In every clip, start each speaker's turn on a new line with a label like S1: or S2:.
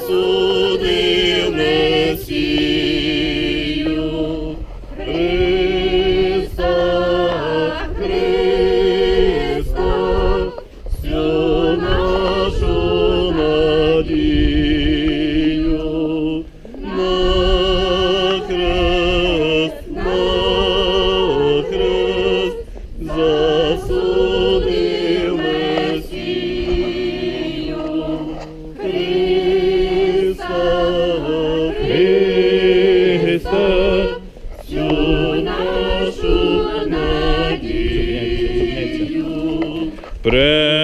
S1: осудив не всіх.
S2: Претерпівий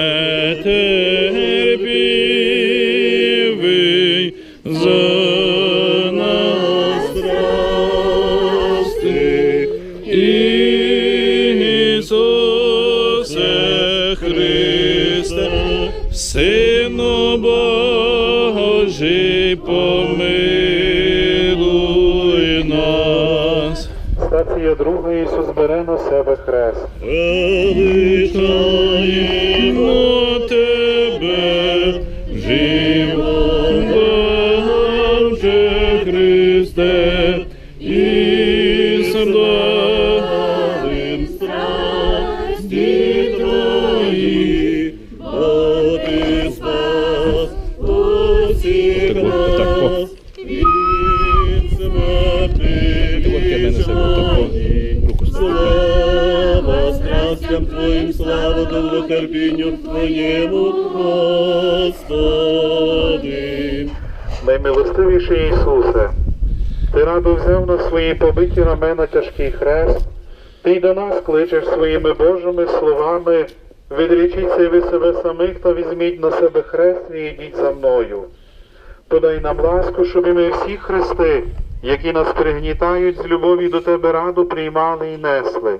S2: за нас страсти, Ісусе Христе, Сину Божий, помилуй
S3: Стація друга Ісус бере на себе хрест.
S2: Величаємо тебе, животворче Христе, і славим
S1: страсті Твої, бо Ти спас усіх нас страстям Твоїм, слава довготерпінню Твоєму, Господи.
S3: Наймилостивіший Ісусе, Ти радо взяв на свої побиті рамена тяжкий хрест, Ти й до нас кличеш своїми Божими словами, відрічіться ви себе самих та візьміть на себе хрест і йдіть за мною. Подай нам ласку, щоб і ми всі хрести, які нас пригнітають з любові до Тебе раду приймали і несли.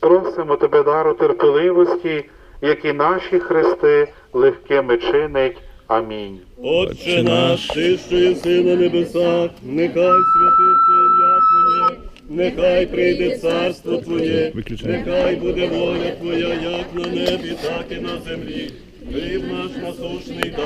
S3: Просимо Тебе дару терпеливості, які наші хрести легкими чинить. Амінь.
S1: Отче наш, ти, що єси на небесах, нехай святиться ім'я Твоє, нехай прийде царство Твоє, нехай буде воля Твоя, як на небі, так і на землі. Хліб наш насушний